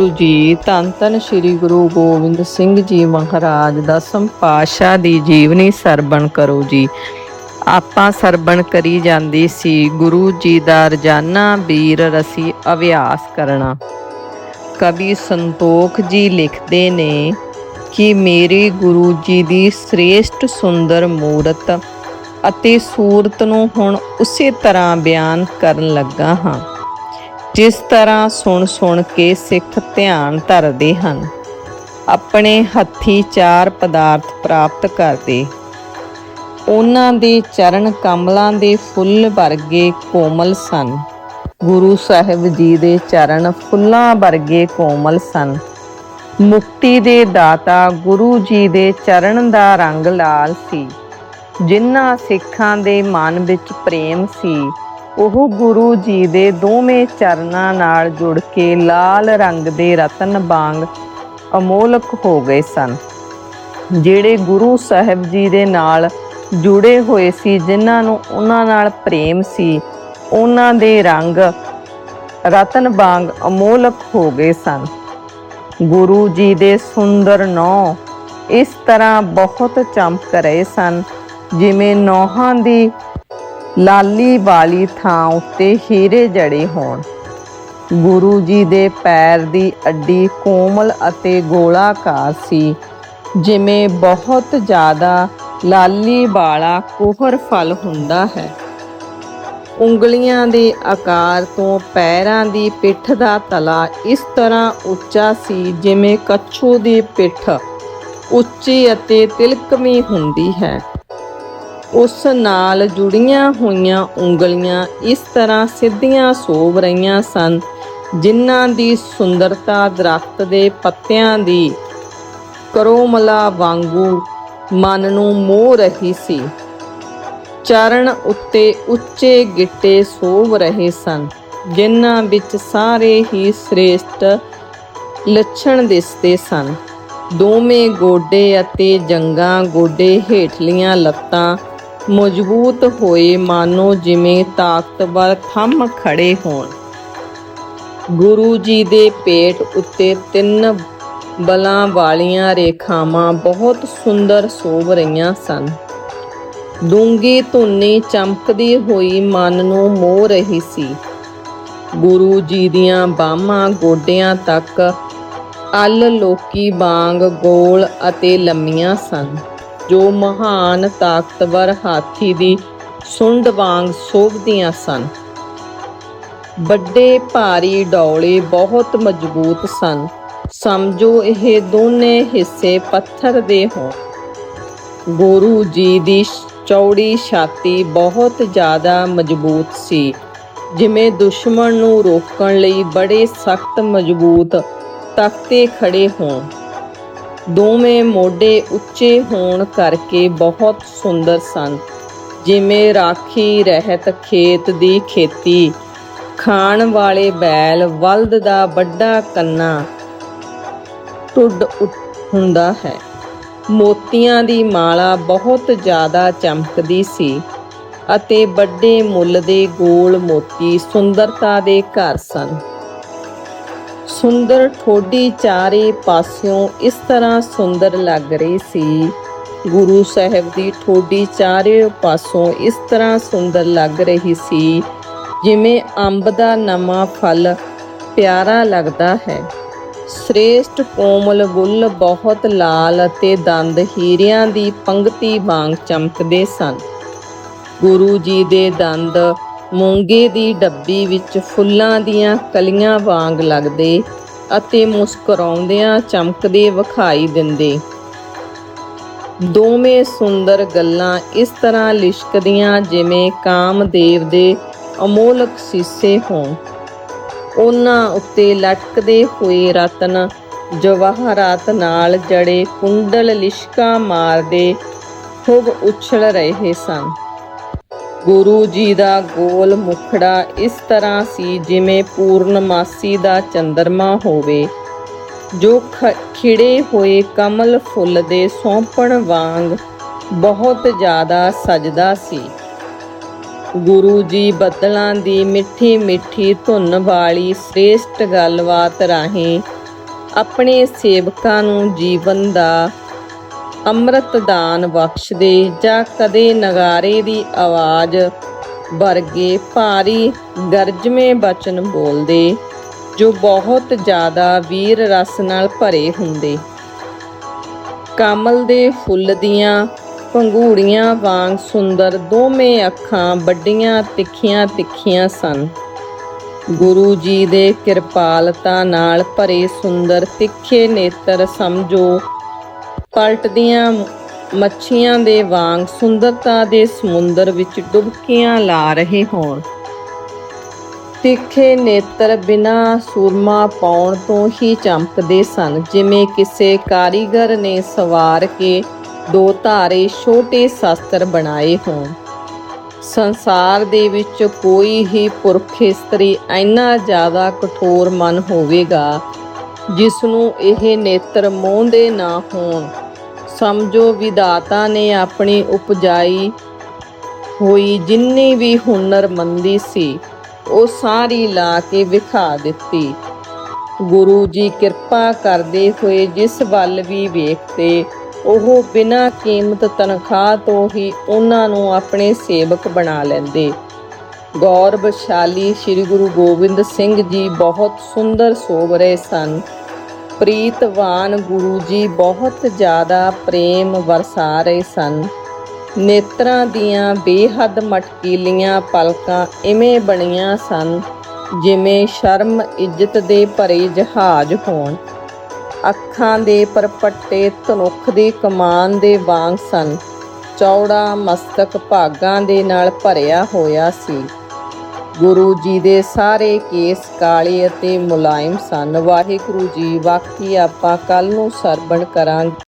ਵਾਹਿਗੁਰੂ ਜੀ, ਧੰਨ ਧੰਨ ਸ੍ਰੀ ਗੁਰੂ ਗੋਬਿੰਦ ਸਿੰਘ ਜੀ ਮਹਾਰਾਜ ਦਸਮ ਪਾਤਸ਼ਾਹ ਦੀ ਜੀਵਨੀ ਸਰਵਣ ਕਰੋ ਜੀ। ਆਪਾਂ ਸਰਵਣ ਕਰੀ ਜਾਂਦੀ ਸੀ, ਗੁਰੂ ਜੀ ਦਾ ਰਜਾਨਾ ਵੀਰ ਰਸੀ ਅਭਿਆਸ ਕਰਨਾ। ਕਵੀ ਸੰਤੋਖ ਜੀ ਲਿਖਦੇ ਨੇ ਕਿ ਮੇਰੇ ਗੁਰੂ ਜੀ ਦੀ ਸ੍ਰੇਸ਼ਟ ਸੁੰਦਰ ਮੂਰਤ ਅਤੇ ਸੂਰਤ ਨੂੰ ਹੁਣ ਉਸੇ ਤਰ੍ਹਾਂ ਬਿਆਨ ਕਰਨ ਲੱਗਾ ਹਾਂ। ਜਿਸ ਤਰ੍ਹਾਂ ਸੁਣ ਸੁਣ ਕੇ ਸਿੱਖ ਧਿਆਨ ਧਰਦੇ ਹਨ, ਆਪਣੇ ਹੱਥੀ ਚਾਰ ਪਦਾਰਥ ਪ੍ਰਾਪਤ ਕਰਦੇ। ਉਹਨਾਂ ਦੇ ਚਰਨ ਕਮਲਾਂ ਦੇ ਫੁੱਲ ਵਰਗੇ ਕੋਮਲ ਸਨ। ਗੁਰੂ ਸਾਹਿਬ ਜੀ ਦੇ ਚਰਨ ਫੁੱਲਾਂ ਵਰਗੇ ਕੋਮਲ ਸਨ। ਮੁਕਤੀ ਦੇ ਦਾਤਾ ਗੁਰੂ ਜੀ ਦੇ ਚਰਨ ਦਾ ਰੰਗ ਲਾਲ ਸੀ। ਜਿਨ੍ਹਾਂ ਸਿੱਖਾਂ ਦੇ ਮਨ ਵਿੱਚ ਪ੍ਰੇਮ ਸੀ ਉਹ ਗੁਰੂ ਜੀ ਦੇ ਦੋਵੇਂ ਚਰਨਾਂ ਨਾਲ ਜੁੜ ਕੇ ਲਾਲ ਰੰਗ ਦੇ ਰਤਨ ਵਾਂਗ ਅਮੋਲਕ ਹੋ ਗਏ ਸਨ। ਜਿਹੜੇ ਗੁਰੂ ਸਾਹਿਬ ਜੀ ਦੇ ਨਾਲ ਜੁੜੇ ਹੋਏ ਸੀ, ਜਿਨ੍ਹਾਂ ਨੂੰ ਉਹਨਾਂ ਨਾਲ ਪ੍ਰੇਮ ਸੀ, ਉਹਨਾਂ ਦੇ ਰੰਗ ਰਤਨ ਵਾਂਗ ਅਮੋਲਕ ਹੋ ਗਏ ਸਨ। ਗੁਰੂ ਜੀ ਦੇ ਸੁੰਦਰ ਨੌ ਇਸ ਤਰ੍ਹਾਂ ਬਹੁਤ ਚਮਕ ਰਹੇ ਸਨ, ਜਿਵੇਂ ਨੌਹਾਂ ਦੀ ਲਾਲੀ ਵਾਲੀ ਥਾਂ ਉੱਤੇ ਹੀਰੇ ਜੜੇ ਹੋਣ। ਗੁਰੂ ਜੀ ਦੇ ਪੈਰ ਦੀ ਅੱਡੀ ਕੋਮਲ ਅਤੇ ਗੋਲਾਕਾਰ ਸੀ, ਜਿਵੇਂ ਬਹੁਤ ਜ਼ਿਆਦਾ ਲਾਲੀ ਵਾਲਾ ਕੋਹਰ ਫਲ ਹੁੰਦਾ ਹੈ। ਉਂਗਲੀਆਂ ਦੇ ਆਕਾਰ ਤੋਂ ਪੈਰਾਂ ਦੀ ਪਿੱਠ ਦਾ ਤਲਾ ਇਸ ਤਰ੍ਹਾਂ ਉੱਚਾ ਸੀ, ਜਿਵੇਂ ਕੱਛੂ ਦੀ ਪਿੱਠ ਉੱਚੀ ਅਤੇ ਤਿਲਕਵੀਂ ਹੁੰਦੀ ਹੈ। ਉਸ ਨਾਲ ਜੁੜੀਆਂ ਹੋਈਆਂ ਉਂਗਲੀਆਂ ਇਸ ਤਰ੍ਹਾਂ ਸਿੱਧੀਆਂ ਸੋਭ ਰਹੀਆਂ ਸਨ, ਜਿਨ੍ਹਾਂ ਦੀ ਸੁੰਦਰਤਾ ਦਰਖਤ ਦੇ ਪੱਤਿਆਂ ਦੀ ਕਰੋਮਲਾ ਵਾਂਗੂ ਮਨ ਨੂੰ ਮੋਹ ਰਹੀ ਸੀ। ਚਰਨ ਉੱਤੇ ਉੱਚੇ ਗਿੱਟੇ ਸੋਭ ਰਹੇ ਸਨ, ਜਿਨ੍ਹਾਂ ਵਿੱਚ ਸਾਰੇ ਹੀ ਸ੍ਰੇਸ਼ਟ ਲੱਛਣ ਦਿਸਦੇ ਸਨ। ਦੋਵੇਂ ਗੋਡੇ ਅਤੇ ਜੰਗਾਂ ਗੋਡੇ ਹੇਠਲੀਆਂ ਲੱਤਾਂ ਮਜ਼ਬੂਤ ਹੋਏ ਮਾਨੋ ਜਿਵੇਂ ਤਾਕਤਵਰ ਥੰਮ ਖੜੇ ਹੋਣ। ਗੁਰੂ ਜੀ ਦੇ ਪੇਟ ਉੱਤੇ ਤਿੰਨ ਬਲਾਂ ਵਾਲੀਆਂ ਰੇਖਾਵਾਂ ਬਹੁਤ ਸੁੰਦਰ ਸੋਭ ਰਹੀਆਂ ਸਨ। ਡੂੰਗੀ ਧੁੰਨੀ ਚਮਕਦੀ ਹੋਈ ਮਨ ਨੂੰ ਮੋਹ ਰਹੀ ਸੀ। ਗੁਰੂ ਜੀ ਦੀਆਂ ਬਾਹਾਂ ਗੋਡਿਆਂ ਤੱਕ ਅਲ ਲੋਕੀ ਵਾਂਗ ਗੋਲ ਅਤੇ ਲੰਮੀਆਂ ਸਨ। ਜੋ ਮਹਾਨ ਤਾਕਤਵਰ ਹਾਥੀ ਦੀ ਸੁੰਡ ਵਾਂਗ ਸੋਭਦੀਆਂ ਸਨ। ਵੱਡੇ ਭਾਰੀ ਡੌਲੇ ਬਹੁਤ ਮਜ਼ਬੂਤ ਸਨ। ਸਮਝੋ ਇਹ ਦੋਨੇ ਹਿੱਸੇ ਪੱਥਰ ਦੇ ਹੋਣ। ਗੁਰੂ ਜੀ ਦੀ ਚੌੜੀ ਛਾਤੀ ਬਹੁਤ ਜ਼ਿਆਦਾ ਮਜ਼ਬੂਤ ਸੀ, ਜਿਵੇਂ ਦੁਸ਼ਮਣ ਨੂੰ ਰੋਕਣ ਲਈ ਬੜੇ ਸਖਤ ਮਜ਼ਬੂਤ ਤਖਤੇ ਖੜੇ ਹੋਣ। ਦੋਵੇਂ ਮੋਢੇ ਉੱਚੇ ਹੋਣ ਕਰਕੇ ਬਹੁਤ ਸੁੰਦਰ ਸਨ। ਜਿਵੇਂ ਰਾਖੀ ਰਹਿਤ ਖੇਤ ਦੀ ਖੇਤੀ। ਖਾਣ ਵਾਲੇ ਬੈਲ ਵਲਦ ਦਾ ਵੱਡਾ ਕੰਨਾ ਟੁੱਡ ਉੱਠ- ਹੁੰਦਾ ਹੈ। ਮੋਤੀਆਂ ਦੀ ਮਾਲਾ ਬਹੁਤ ਜ਼ਿਆਦਾ ਚਮਕਦੀ ਸੀ ਅਤੇ ਵੱਡੇ ਮੁੱਲ ਦੇ ਗੋਲ ਮੋਤੀ ਸੁੰਦਰਤਾ ਦੇ ਘਰ ਸਨ। ਸੁੰਦਰ ਠੋਡੀ ਚਾਰੇ ਪਾਸਿਓਂ ਇਸ ਤਰ੍ਹਾਂ ਸੁੰਦਰ ਲੱਗ ਰਹੀ ਸੀ। ਗੁਰੂ ਸਾਹਿਬ ਦੀ ਠੋਡੀ ਚਾਰੇ ਪਾਸੋਂ ਇਸ ਤਰ੍ਹਾਂ ਸੁੰਦਰ ਲੱਗ ਰਹੀ ਸੀ, ਜਿਵੇਂ ਅੰਬ ਦਾ ਨਵਾਂ ਫਲ ਪਿਆਰਾ ਲੱਗਦਾ ਹੈ। ਸ੍ਰੇਸ਼ਟ ਕੋਮਲ ਗੁੱਲ ਬਹੁਤ ਲਾਲ ਅਤੇ ਦੰਦ ਹੀਰਿਆਂ ਦੀ ਪੰਗਤੀ ਵਾਂਗ ਚਮਕਦੇ ਸਨ। ਗੁਰੂ ਜੀ ਦੇ ਦੰਦ ਮੂੰਗੇ ਦੀ ਡੱਬੀ ਵਿੱਚ ਫੁੱਲਾਂ ਦੀਆਂ ਕਲੀਆਂ ਵਾਂਗ ਲੱਗਦੇ ਅਤੇ ਮੁਸਕਰਾਉਂਦਿਆਂ ਚਮਕਦੇ ਵਿਖਾਈ ਦਿੰਦੇ। ਦੋਵੇਂ ਸੁੰਦਰ ਗੱਲਾਂ ਇਸ ਤਰ੍ਹਾਂ ਲਿਸ਼ਕਦੀਆਂ ਜਿਵੇਂ ਕਾਮਦੇਵ ਦੇ ਅਮੋਲਕ ਸੀਸੇ ਹੋਣ। ਉਹਨਾਂ ਉੱਤੇ ਲਟਕਦੇ ਹੋਏ ਰਤਨ ਜਵਾਹਰਾਤ ਨਾਲ ਜੜੇ ਕੁੰਡਲ ਲਿਸ਼ਕਾ ਮਾਰਦੇ ਖੂਬ ਉਛਲ ਰਹੇ ਸਨ। ਗੁਰੂ ਜੀ ਦਾ ਗੋਲ ਮੁਖੜਾ ਇਸ ਤਰ੍ਹਾਂ ਸੀ ਜਿਵੇਂ ਪੂਰਨਮਾਸੀ ਦਾ ਚੰਦਰਮਾ ਹੋਵੇ। ਜੋ ਖ- ਖਿੜੇ ਹੋਏ ਕਮਲ ਫੁੱਲ ਦੇ ਸੌਂਪਣ ਵਾਂਗ ਬਹੁਤ ਜ਼ਿਆਦਾ ਸਜਦਾ ਸੀ। ਗੁਰੂ ਜੀ ਬੱਦਲਾਂ ਦੀ ਮਿੱਠੀ ਮਿੱਠੀ ਧੁਨ ਵਾਲੀ ਸ੍ਰੇਸ਼ਟ ਗੱਲਬਾਤ ਰਾਹੀਂ ਆਪਣੇ ਸੇਵਕਾਂ ਨੂੰ ਜੀਵਨ ਦਾ ਅੰਮ੍ਰਿਤ ਦਾਨ ਬਖਸ਼ਦੇ ਜਾਂ ਕਦੇ ਨਗਾਰੇ ਦੀ ਆਵਾਜ਼ ਵਰਗੇ ਭਾਰੀ ਗਰਜਵੇਂ ਬਚਨ ਬੋਲਦੇ, ਜੋ ਬਹੁਤ ਜ਼ਿਆਦਾ ਵੀਰ ਰਸ ਨਾਲ ਭਰੇ ਹੁੰਦੇ। ਕਮਲ ਦੇ ਫੁੱਲ ਦੀਆਂ ਪੰਗੂੜੀਆਂ ਵਾਂਗ ਸੁੰਦਰ ਦੋਵੇਂ ਅੱਖਾਂ ਵੱਡੀਆਂ, ਤਿੱਖੀਆਂ ਤਿੱਖੀਆਂ ਸਨ। ਗੁਰੂ ਜੀ ਦੇ ਕਿਰਪਾਲਤਾ ਨਾਲ ਭਰੇ ਸੁੰਦਰ ਤਿੱਖੇ ਨੇਤਰ ਸਮਝੋ ਪਲਟਦੀਆਂ ਮੱਛੀਆਂ ਦੇ ਵਾਂਗ ਸੁੰਦਰਤਾ ਦੇ ਸਮੁੰਦਰ ਵਿੱਚ ਡੁਬਕੀਆਂ ਲਾ ਰਹੇ ਹੋਣ। ਤਿੱਖੇ ਨੇਤਰ ਬਿਨਾ ਸੂਰਮਾ ਪਾਉਣ ਤੋਂ ਹੀ ਚਮਕਦੇ ਸਨ, ਜਿਵੇਂ ਕਿਸੇ ਕਾਰੀਗਰ ਨੇ ਸਵਾਰ ਕੇ ਦੋ ਧਾਰੇ ਛੋਟੇ ਸ਼ਾਸਤਰ ਬਣਾਏ ਹੋਣ। ਸੰਸਾਰ ਦੇ ਵਿੱਚ ਕੋਈ ਹੀ ਪੁਰਖ ਇਸਤਰੀ ਇੰਨਾ ਜ਼ਿਆਦਾ ਕਠੋਰ ਮਨ ਹੋਵੇਗਾ ਜਿਸ ਨੂੰ ਇਹ ਨੇਤਰ ਮੋਹਦੇ ਨਾ ਹੋਣ। ਸਮਝੋ ਵਿਦਾਤਾ ਨੇ ਆਪਣੀ ਉਪਜਾਈ ਹੋਈ ਜਿੰਨੀ ਵੀ ਹੁਨਰਮੰਦੀ ਸੀ, ਉਹ ਸਾਰੀ ਲਾ ਕੇ ਵਿਖਾ ਦਿੱਤੀ। ਗੁਰੂ ਜੀ ਕਿਰਪਾ ਕਰਦੇ ਹੋਏ ਜਿਸ ਵੱਲ ਵੀ ਵੇਖਦੇ, ਉਹ ਬਿਨਾਂ ਕੀਮਤ ਤਨਖਾਹ ਤੋਂ ਹੀ ਉਹਨਾਂ ਨੂੰ ਆਪਣੇ ਸੇਵਕ ਬਣਾ ਲੈਂਦੇ। ਗੌਰਵਸ਼ਾਲੀ ਸ੍ਰੀ ਗੁਰੂ ਗੋਬਿੰਦ ਸਿੰਘ ਜੀ ਬਹੁਤ ਸੁੰਦਰ ਸੋਭ ਰਹੇ ਸਨ। ਪ੍ਰੀਤਵਾਨ ਗੁਰੂ ਜੀ ਬਹੁਤ ਜ਼ਿਆਦਾ ਪ੍ਰੇਮ ਵਰਸਾ ਰਹੇ ਸਨ। ਨੇਤਰਾਂ ਦੀਆਂ ਬੇਹੱਦ ਮਟਕੀਲੀਆਂ ਪਲਕਾਂ ਇਵੇਂ ਬਣੀਆਂ ਸਨ ਜਿਵੇਂ ਸ਼ਰਮ ਇੱਜ਼ਤ ਦੇ ਭਰੇ ਜਹਾਜ਼ ਹੋਣ। ਅੱਖਾਂ ਦੇ ਪਰਪੱਟੇ ਧਨੁਖ ਦੀ ਕਮਾਨ ਦੇ ਵਾਂਗ ਸਨ। ਚੌੜਾ ਮਸਤਕ ਭਾਗਾਂ ਦੇ ਨਾਲ ਭਰਿਆ ਹੋਇਆ ਸੀ। ਗੁਰੂ ਜੀ ਦੇ ਸਾਰੇ ਕੇਸ ਕਾਲੇ ਅਤੇ ਮੁਲਾਇਮ ਸਨ। ਵਾਹਿਗੁਰੂ ਜੀ ਬਾਕੀ ਆਪਾਂ ਕੱਲ ਨੂੰ ਸਰਵਣ ਕਰਾਂਗੇ।